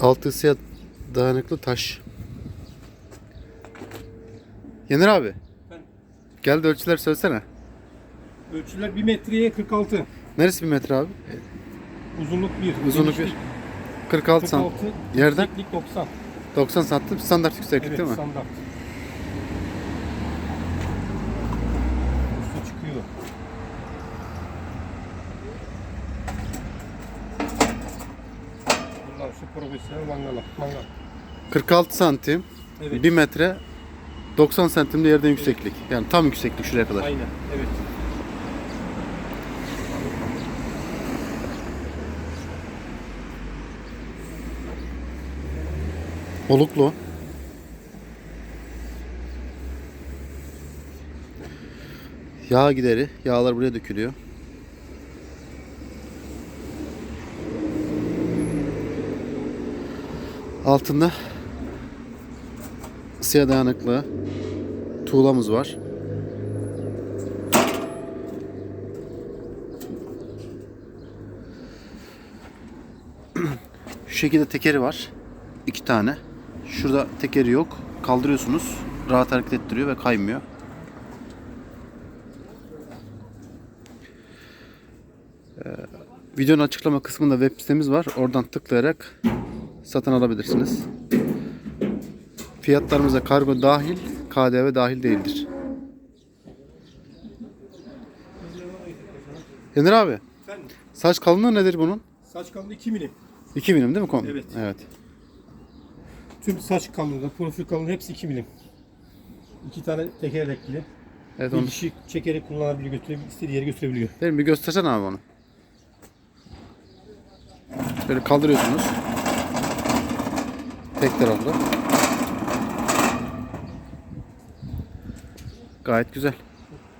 Altı siyah dayanıklı taş. Yener abi. Ben. Gel de ölçüler söylesene. Ölçüler 1 metreye 46. Neresi 1 metre abi? Uzunluk 1. Uzunluk 1. 46, 46 sant. Yerden? 90. 90 santim standart yükseklik evet, değil mi? Evet standart. Şu profesyonel mangal. Mangal. 46 santim. Evet. 1 metre 90 santim de yerden yükseklik. Yani tam yükseklik şuraya kadar. Aynen. Evet. Oluklu. Yağ gideri. Yağlar buraya dökülüyor. Altında ısıya dayanıklı tuğlamız var. Şu şekilde tekeri var. iki tane. Şurada tekeri yok. Kaldırıyorsunuz. Rahat hareket ettiriyor ve kaymıyor. Ee, videonun açıklama kısmında web sitemiz var. Oradan tıklayarak satın alabilirsiniz. Fiyatlarımıza kargo dahil, KDV dahil değildir. Yener abi, Efendim? saç kalınlığı nedir bunun? Saç kalınlığı 2 milim. 2 milim değil mi kom? Evet. Evet. Tüm saç kalınlığı, profil kalınlığı hepsi 2 milim. İki tane tekerlekli. Evet Bir onu. kişi çekerek kullanabiliyor, götürebiliyor, istediği yere götürebiliyor. Değil mi? Bir göstersene abi onu. Böyle kaldırıyorsunuz. Tek taraflı. Gayet güzel.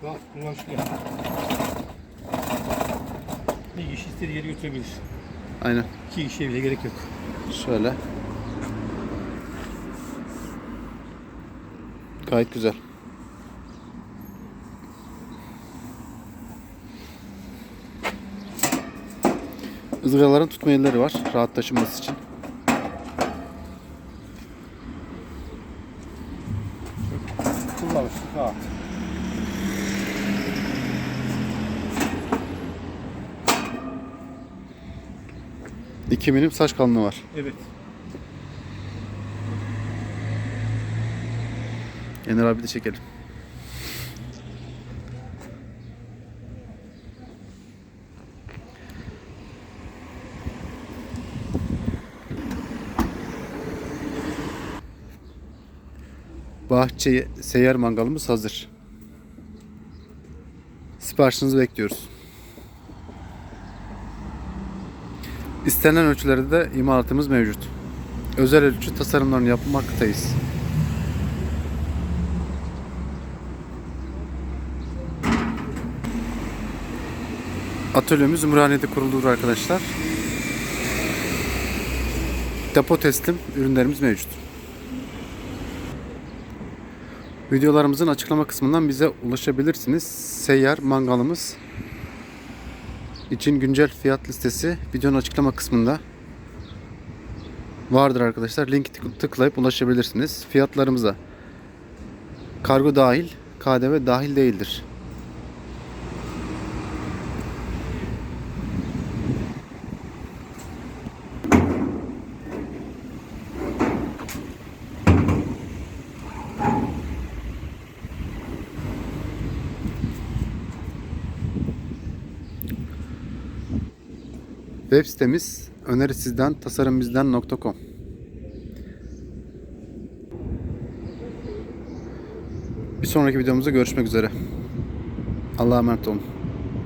Rahat kullanışlı yani. Bir kişi istediği yere götürebilir. Aynen. İki kişiye bile gerek yok. Şöyle. Gayet güzel. Izgaraların tutma yerleri var. Rahat taşınması için. Kullanışlı, rahat. İki milim saç kalınlığı var. Evet. Yener abi de çekelim. Bahçe seyyar mangalımız hazır. Siparişinizi bekliyoruz. İstenen ölçülerde de imalatımız mevcut. Özel ölçü tasarımlarını yapmaktayız. Atölyemiz Ümraniye'de kuruludur arkadaşlar. Depo teslim ürünlerimiz mevcut. Videolarımızın açıklama kısmından bize ulaşabilirsiniz. Seyyar mangalımız için güncel fiyat listesi videonun açıklama kısmında vardır arkadaşlar. Linki tık- tıklayıp ulaşabilirsiniz. Fiyatlarımıza kargo dahil, KDV dahil değildir. Web sitemiz önerisizden tasarımbizden.com Bir sonraki videomuzda görüşmek üzere. Allah'a emanet olun.